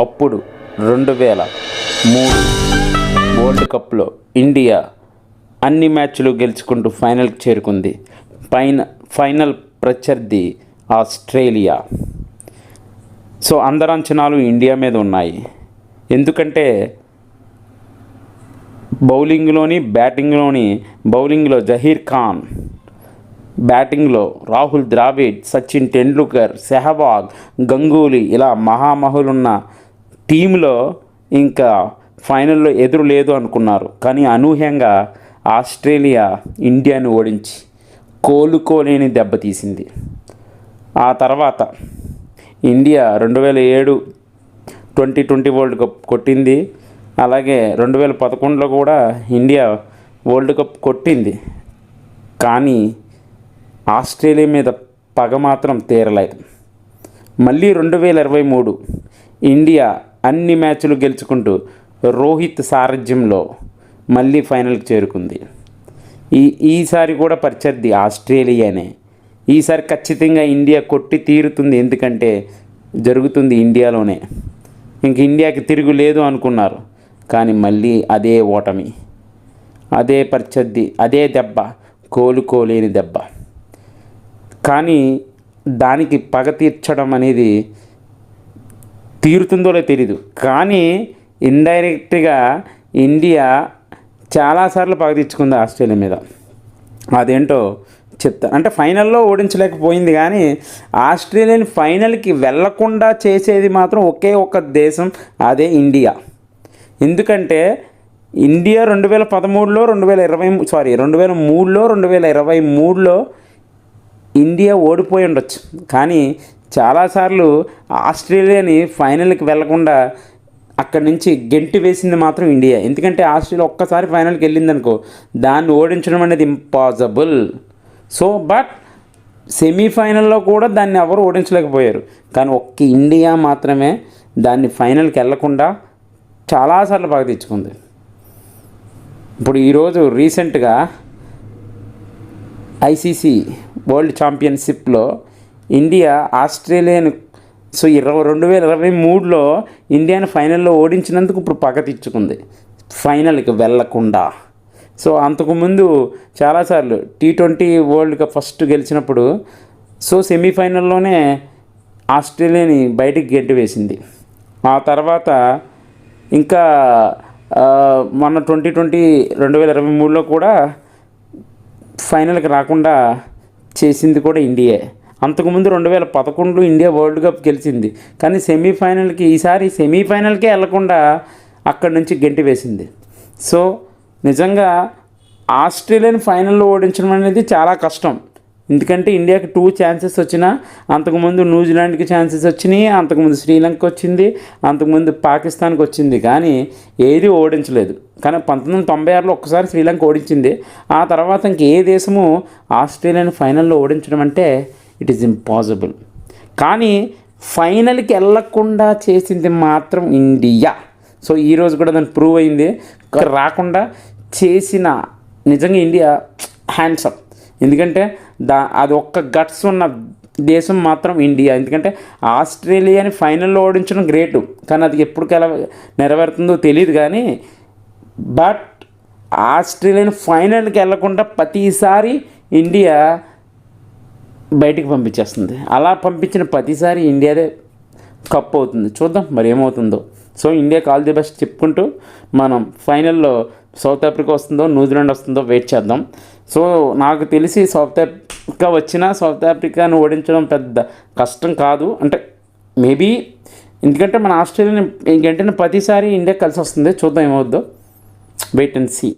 అప్పుడు రెండు వేల మూడు వరల్డ్ కప్లో ఇండియా అన్ని మ్యాచ్లు గెలుచుకుంటూ ఫైనల్కి చేరుకుంది. పైన ఫైనల్ ప్రత్యర్థి ఆస్ట్రేలియా. సో అందరి అంచనాలు ఇండియా మీద ఉన్నాయి. ఎందుకంటే బౌలింగ్లోని బ్యాటింగ్లోని బౌలింగ్లో జహీర్ ఖాన్ బ్యాటింగ్లో రాహుల్ ద్రావిడ్ సచిన్ టెండూల్కర్ సెహవాగ్ గంగూలీ ఇలా మహామహులున్న టీంలో ఇంకా ఫైనల్లో ఎదురు లేదు అనుకున్నారు. కానీ అనూహ్యంగా ఆస్ట్రేలియా ఇండియాను ఓడించి కోలుకోలేని దెబ్బతీసింది ఆ తర్వాత ఇండియా రెండు వేల ఏడు ట్వంటీ ట్వంటీ వరల్డ్ కప్ కొట్టింది. అలాగే రెండు వేల పదకొండులో కూడా ఇండియా వరల్డ్ కప్ కొట్టింది. కానీ ఆస్ట్రేలియా మీద పగ మాత్రం తీరలేదు. మళ్ళీ రెండు వేల ఇరవై మూడు ఇండియా అన్ని మ్యాచ్లు గెలుచుకుంటూ రోహిత్ సారథ్యంలో మళ్ళీ ఫైనల్కి చేరుకుంది. ఈ ఈసారి కూడా పరిచర్ది ఆస్ట్రేలియానే. ఈసారి ఖచ్చితంగా ఇండియా కొట్టి తీరుతుంది ఎందుకంటే జరుగుతుంది ఇండియాలోనే. ఇంక ఇండియాకి తిరుగు లేదు అనుకున్నారు. కానీ మళ్ళీ అదే ఓటమి. అదే పరిచద్ది అదే దెబ్బ కోలుకోలేని దెబ్బ. కానీ దానికి పగ తీర్చడం అనేది తీరుతుందో లేదో తెలీదు. కానీ ఇండైరెక్ట్గా ఇండియా చాలాసార్లు పగ తీర్చుకుంది ఆస్ట్రేలియా మీద. అదేంటో చెప్తా. అంటే ఫైనల్లో ఓడించలేకపోయింది కానీ ఆస్ట్రేలియన్ ఫైనల్కి వెళ్ళకుండా చేసేది మాత్రం ఒకే ఒక దేశం అదే ఇండియా. ఎందుకంటే ఇండియా రెండు వేల పదమూడులో రెండు వేల ఇరవై సారీ రెండు వేల మూడులో రెండు వేల ఇరవై మూడులో ఇండియా ఓడిపోయి ఉండొచ్చు. కానీ చాలాసార్లు ఆస్ట్రేలియాని ఫైనల్కి వెళ్ళకుండా అక్కడి నుంచి గెంటి వేసింది మాత్రం ఇండియా. ఎందుకంటే ఆస్ట్రేలియా ఒక్కసారి ఫైనల్కి వెళ్ళిందనుకో దాన్ని ఓడించడం అనేది ఇంపాసిబుల్ సో బట్ సెమీఫైనల్లో కూడా దాన్ని ఎవరు ఓడించలేకపోయారు. కానీ ఒక్క ఇండియా మాత్రమే దాన్ని ఫైనల్కి వెళ్ళకుండా చాలాసార్లు బాగా తెచ్చుకుంది. ఇప్పుడు ఈరోజు రీసెంట్గా ఐసీసీ వరల్డ్ ఛాంపియన్షిప్లో ఇండియా ఆస్ట్రేలియాను సో ఇరవై రెండు వేల ఇరవై మూడులో ఇండియాని ఫైనల్లో ఓడించినందుకు ఇప్పుడు పగ తెచ్చుకుంది ఫైనల్కి వెళ్ళకుండా సో అంతకుముందు చాలాసార్లు T twenty world cup first గెలిచినప్పుడు సో సెమీఫైనల్లోనే ఆస్ట్రేలియాని బయటికి గెడ్డి వేసింది. ఆ తర్వాత ఇంకా మొన్న ట్వంటీ ట్వంటీ రెండు వేల ఇరవై మూడులో కూడా ఫైనల్కి రాకుండా చేసింది కూడా ఇండియే. అంతకుముందు రెండు వేల పదకొండులో ఇండియా వరల్డ్ కప్ గెలిచింది. కానీ సెమీఫైనల్కి ఈసారి సెమీఫైనల్కే వెళ్ళకుండా అక్కడి నుంచి గెంటి వేసింది. సో నిజంగా ఆస్ట్రేలియన్ ఫైనల్లో ఓడించడం అనేది చాలా కష్టం. ఎందుకంటే ఇండియాకి టూ ఛాన్సెస్ వచ్చినా అంతకుముందు న్యూజిలాండ్కి ఛాన్సెస్ వచ్చినాయి అంతకుముందు శ్రీలంక వచ్చింది అంతకుముందు పాకిస్తాన్కి వచ్చింది. కానీ ఏది ఓడించలేదు. కానీ పంతొమ్మిది వందల తొంభై ఆరులో ఒక్కసారి శ్రీలంక ఓడించింది. ఆ తర్వాత ఇంక ఏ దేశము ఆస్ట్రేలియన్ ఫైనల్లో ఓడించడం అంటే ఇట్ ఈస్ ఇంపాసిబుల్ కానీ ఫైనల్కి వెళ్ళకుండా చేసింది మాత్రం ఇండియా. సో ఈరోజు కూడా దాన్ని ప్రూవ్ అయింది. రాకుండా చేసిన నిజంగా ఇండియా హ్యాండ్సప్ ఎందుకంటే దా అది ఒక్క గట్స్ ఉన్న దేశం మాత్రం ఇండియా. ఎందుకంటే ఆస్ట్రేలియాని ఫైనల్లో ఓడించడం గ్రేటు కానీ అది ఎప్పుడు నెరవేరుతుందో తెలియదు కానీ బట్ ఆస్ట్రేలియాని ఫైనల్కి వెళ్ళకుండా ప్రతిసారి ఇండియా బయటికి పంపించేస్తుంది. అలా పంపించిన ప్రతిసారి ఇండియాదే కప్ అవుతుంది చూద్దాం మరి ఏమవుతుందో. So India call the best చెప్పుకుంటూ మనం ఫైనల్లో సౌత్ ఆఫ్రికా వస్తుందో న్యూజిలాండ్ వస్తుందో వెయిట్ చేద్దాం. సో నాకు తెలిసి సౌత్ ఆఫ్రికా వచ్చినా సౌత్ ఆఫ్రికాను ఓడించడం పెద్ద కష్టం కాదు. అంటే మేబీ ఎందుకంటే మన ఆస్ట్రేలియా ఇంకంటే ప్రతిసారి ఇండియా కలిసి వస్తుంది. చూద్దాం ఏమవుద్దో. Wait and see.